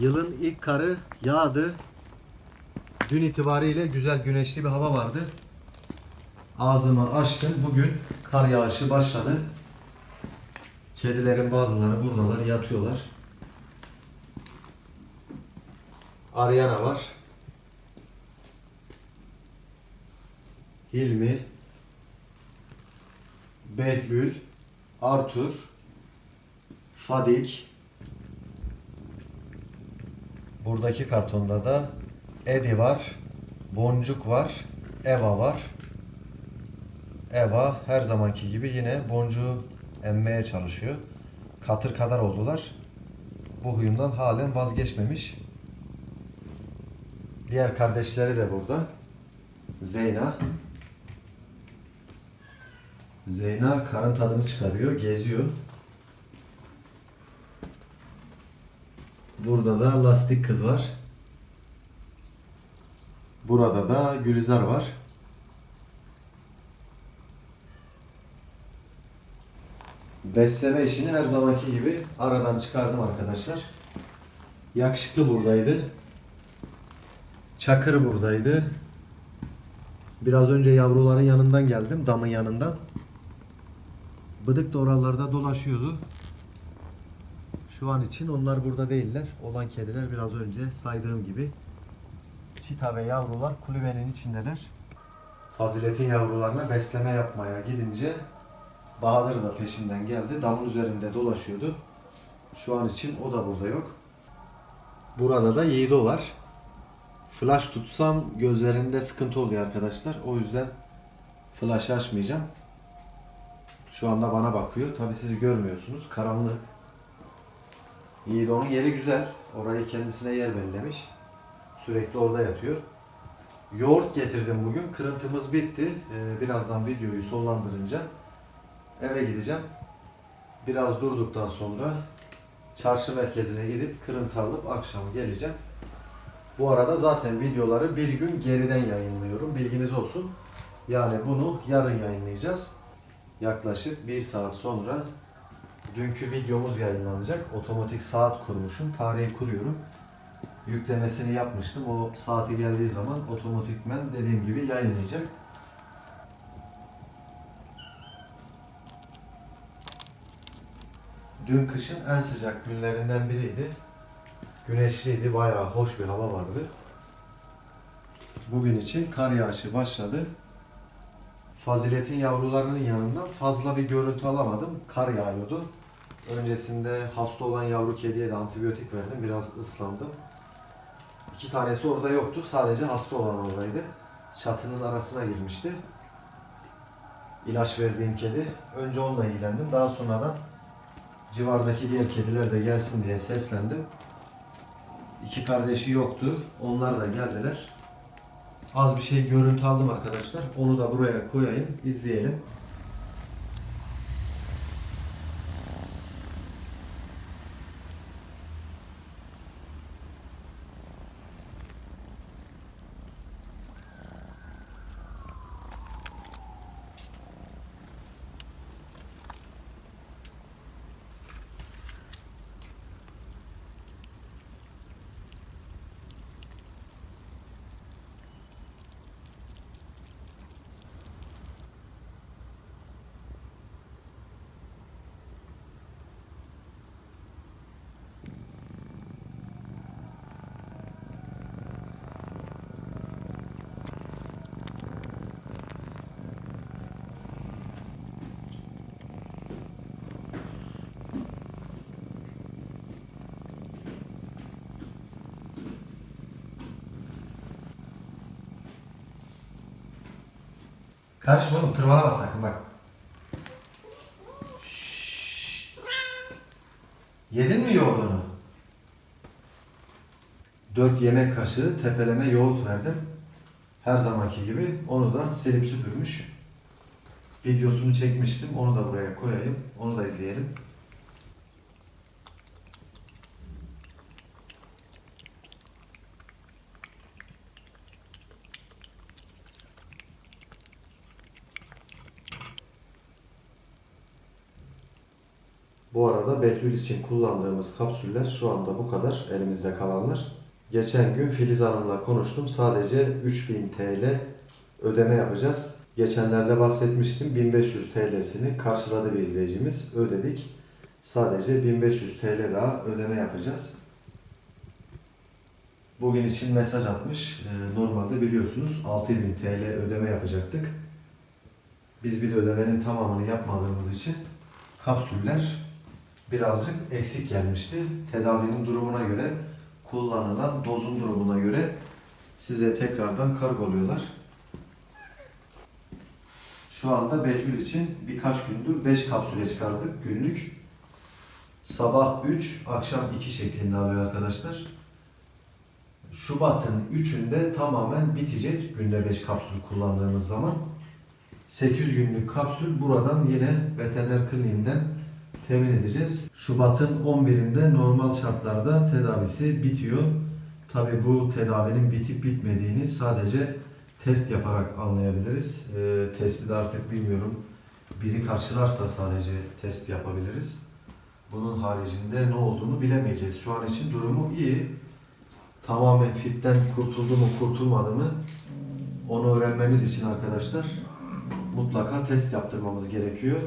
Yılın ilk karı yağdı. Dün itibariyle güzel güneşli bir hava vardı. Ağzımı açtım. Bugün kar yağışı başladı. Kedilerin bazıları buradalar yatıyorlar. Ariana var. Hilmi, Behlül, Artur, Fadik. Buradaki kartonda da Edi var, Boncuk var, Eva var. Eva her zamanki gibi yine boncuğu emmeye çalışıyor. Katır kadar oldular. Bu huyundan halen vazgeçmemiş. Diğer kardeşleri de burada. Zeyna. Zeyna karın tadını çıkarıyor, geziyor. Burada da lastik kız var. Burada da Gülizar var. Besleme işini her zamanki gibi aradan çıkardım arkadaşlar. Yakışıklı buradaydı. Çakır buradaydı. Biraz önce yavruların yanından geldim, damın yanından. Bıdık da oralarda dolaşıyordu. Şu an için onlar burada değiller. Olan kediler biraz önce saydığım gibi. Çita ve yavrular kulübenin içindeler. Fazilet'in yavrularına besleme yapmaya gidince Bahadır da peşinden geldi. Damın üzerinde dolaşıyordu. Şu an için o da burada yok. Burada da Yiğido var. Flash tutsam gözlerinde sıkıntı oluyor arkadaşlar. O yüzden flash açmayacağım. Şu anda bana bakıyor. Tabi siz görmüyorsunuz. Karanlık. Yiğido'nun yeri güzel. Orayı kendisine yer bellemiş. Sürekli orada yatıyor. Yoğurt getirdim bugün. Kırıntımız bitti. Ee, birazdan videoyu sonlandırınca eve gideceğim. Biraz durduktan sonra çarşı merkezine gidip kırıntı alıp akşam geleceğim. Bu arada zaten videoları bir gün geriden yayınlıyorum. Bilginiz olsun. Yani bunu yarın yayınlayacağız. Yaklaşık bir saat sonra dünkü videomuz yayınlanacak. Otomatik saat kurmuşum. Tarihi kuruyorum. Yüklemesini yapmıştım. O saati geldiği zaman otomatikmen dediğim gibi yayınlayacak. Dün kışın en sıcak günlerinden biriydi. Güneşliydi, bayağı hoş bir hava vardı. Bugün için kar yağışı başladı. Fazilet'in yavrularının yanından fazla bir görüntü alamadım. Kar yağıyordu. Öncesinde hasta olan yavru kediye de antibiyotik verdim. Biraz ıslandım. İki tanesi orada yoktu. Sadece hasta olan oradaydı. Çatının arasına girmişti. İlaç verdiğim kedi. Önce onunla ilgilendim. Daha sonradan civardaki diğer kediler de gelsin diye seslendim. İki kardeşi yoktu. Onlar da geldiler. Az bir şey görüntü aldım arkadaşlar. Onu da buraya koyayım. izleyelim. Karışma oğlum tırmalama sakın bak. Yedin mi yoğurdunu? 4 yemek kaşığı tepeleme yoğurt verdim. Her zamanki gibi onu da silip süpürmüş. Videosunu çekmiştim. Onu da buraya koyayım. Onu da izleyelim. Bu arada Behlül için kullandığımız kapsüller şu anda bu kadar elimizde kalanlar. Geçen gün Filiz Hanım'la konuştum. Sadece 3000 TL ödeme yapacağız. Geçenlerde bahsetmiştim. 1500 TL'sini karşıladı bir izleyicimiz. Ödedik. Sadece 1500 TL daha ödeme yapacağız. Bugün için mesaj atmış. Ee, Normalde biliyorsunuz 6000 TL ödeme yapacaktık. Biz bir de ödemenin tamamını yapmadığımız için kapsüller birazcık eksik gelmişti. Tedavinin durumuna göre, kullanılan dozun durumuna göre size tekrardan kargoluyorlar. Şu anda Behlül için birkaç gündür 5 kapsüle çıkardık günlük. Sabah 3, akşam 2 şeklinde alıyor arkadaşlar. Şubat'ın 3'ünde tamamen bitecek günde 5 kapsül kullandığımız zaman. 8 günlük kapsül buradan yine veteriner kliniğinden temin edeceğiz. Şubat'ın 11'inde normal şartlarda tedavisi bitiyor. Tabi bu tedavinin bitip bitmediğini sadece test yaparak anlayabiliriz. Ee, testi de artık bilmiyorum. Biri karşılarsa sadece test yapabiliriz. Bunun haricinde ne olduğunu bilemeyeceğiz. Şu an için durumu iyi. Tamamen fitten kurtuldu mu kurtulmadı mı onu öğrenmemiz için arkadaşlar mutlaka test yaptırmamız gerekiyor.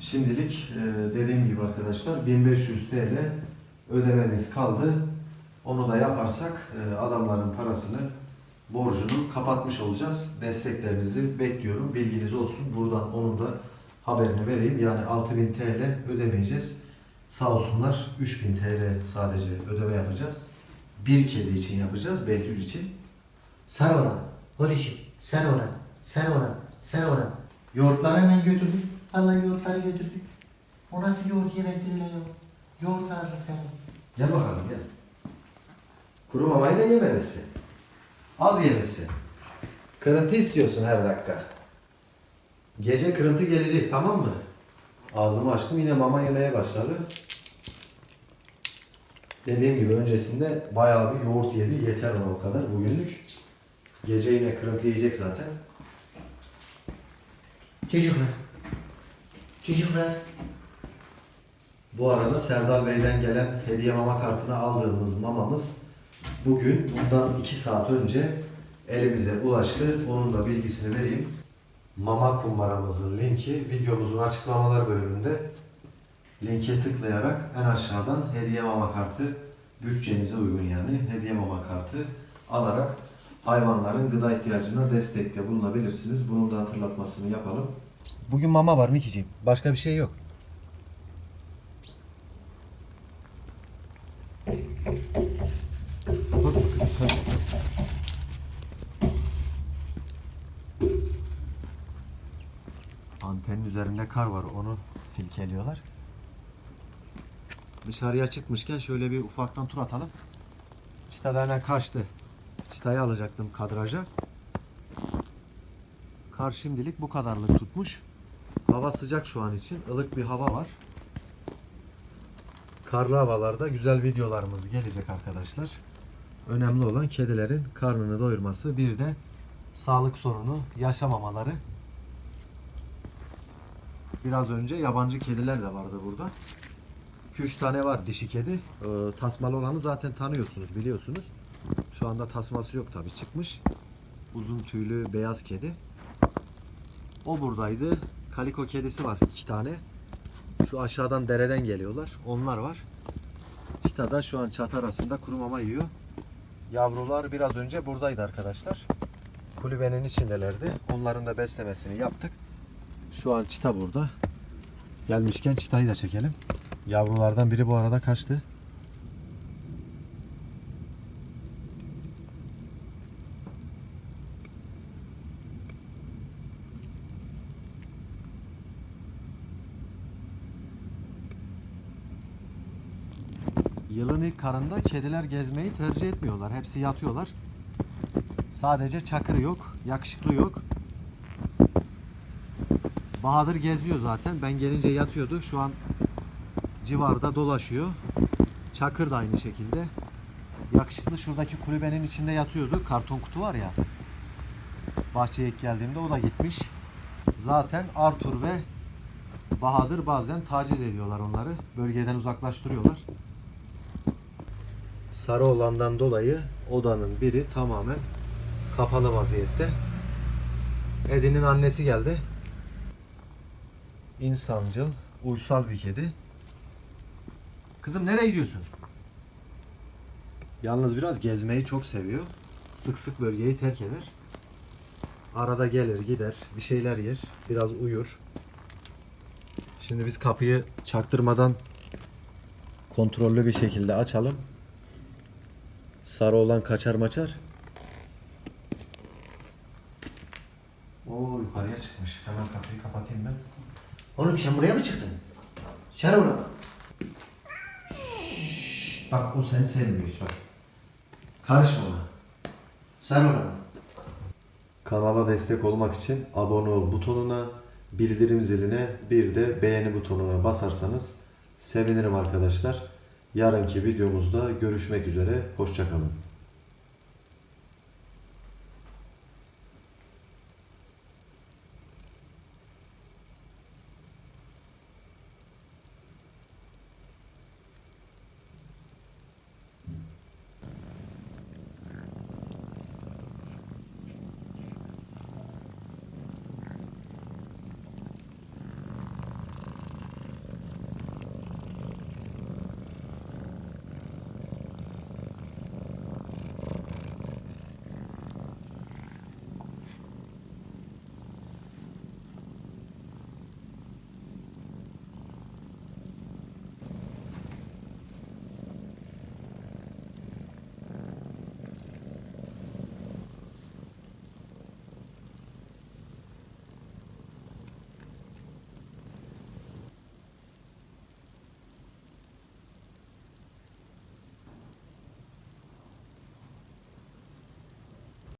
Şimdilik e, dediğim gibi arkadaşlar 1500 TL ödememiz kaldı. Onu da yaparsak e, adamların parasını borcunu kapatmış olacağız. Desteklerinizi bekliyorum. Bilginiz olsun. Buradan onun da haberini vereyim. Yani 6000 TL ödemeyeceğiz. Sağ olsunlar 3000 TL sadece ödeme yapacağız. Bir kedi için yapacağız. Behlül için. Sarı olan, Polişim, sarı olan, sarı olan, sarı olan. Yoğurtları hemen götürdük. Vallahi yoğurtları götürdük. O nasıl yoğurt yemektir öyle ya? Yoğurt ağzı senin. Gel bakalım gel. Kuru mamayı da yememesi. Az yemesi. Kırıntı istiyorsun her dakika. Gece kırıntı gelecek tamam mı? Ağzımı açtım yine mama yemeye başladı. Dediğim gibi öncesinde bayağı bir yoğurt yedi. Yeter ona o kadar bugünlük. Gece yine kırıntı yiyecek zaten. Çocuklar. Çocuklar. Bu arada Serdar Bey'den gelen hediye mama kartını aldığımız mamamız bugün bundan 2 saat önce elimize ulaştı. Onun da bilgisini vereyim. Mama kumbaramızın linki videomuzun açıklamalar bölümünde linke tıklayarak en aşağıdan hediye mama kartı bütçenize uygun yani hediye mama kartı alarak hayvanların gıda ihtiyacına destekte bulunabilirsiniz. Bunun da hatırlatmasını yapalım. Bugün mama var Mikiciğim. Başka bir şey yok. Antenin üzerinde kar var. Onu silkeliyorlar. Dışarıya çıkmışken şöyle bir ufaktan tur atalım. Çita hemen kaçtı. Çitayı alacaktım kadraja. Kar şimdilik bu kadarlık tutmuş. Hava sıcak şu an için. ılık bir hava var. Karlı havalarda güzel videolarımız gelecek arkadaşlar. Önemli olan kedilerin karnını doyurması, bir de sağlık sorunu yaşamamaları. Biraz önce yabancı kediler de vardı burada. 2-3 tane var dişi kedi. Ee, tasmalı olanı zaten tanıyorsunuz, biliyorsunuz. Şu anda tasması yok tabi çıkmış. Uzun tüylü beyaz kedi. O buradaydı. Kaliko kedisi var iki tane. Şu aşağıdan dereden geliyorlar. Onlar var. Çita da şu an çatı arasında kuru mama yiyor. Yavrular biraz önce buradaydı arkadaşlar. Kulübenin içindelerdi. Onların da beslemesini yaptık. Şu an çita burada. Gelmişken çitayı da çekelim. Yavrulardan biri bu arada kaçtı. Yılın ilk karında kediler gezmeyi tercih etmiyorlar. Hepsi yatıyorlar. Sadece Çakır yok, yakışıklı yok. Bahadır geziyor zaten. Ben gelince yatıyordu. Şu an civarda dolaşıyor. Çakır da aynı şekilde. Yakışıklı şuradaki kulübenin içinde yatıyordu. Karton kutu var ya. Bahçeye ilk geldiğimde o da gitmiş. Zaten Arthur ve Bahadır bazen taciz ediyorlar onları. Bölgeden uzaklaştırıyorlar. Sarı olandan dolayı odanın biri tamamen kapalı vaziyette. Edi'nin annesi geldi. İnsancıl, uysal bir kedi. Kızım nereye gidiyorsun? Yalnız biraz gezmeyi çok seviyor. Sık sık bölgeyi terk eder. Arada gelir gider, bir şeyler yer, biraz uyur. Şimdi biz kapıyı çaktırmadan kontrollü bir şekilde açalım. Sarı olan kaçar maçar. Oo yukarıya çıkmış. Hemen kapıyı kapatayım ben. Oğlum sen buraya mı çıktın? Sarı olan. Bak o seni sevmiyor hiç bak. Karışma ona. Sarı olan. Kanala destek olmak için abone ol butonuna, bildirim ziline bir de beğeni butonuna basarsanız sevinirim arkadaşlar. Yarınki videomuzda görüşmek üzere. Hoşçakalın.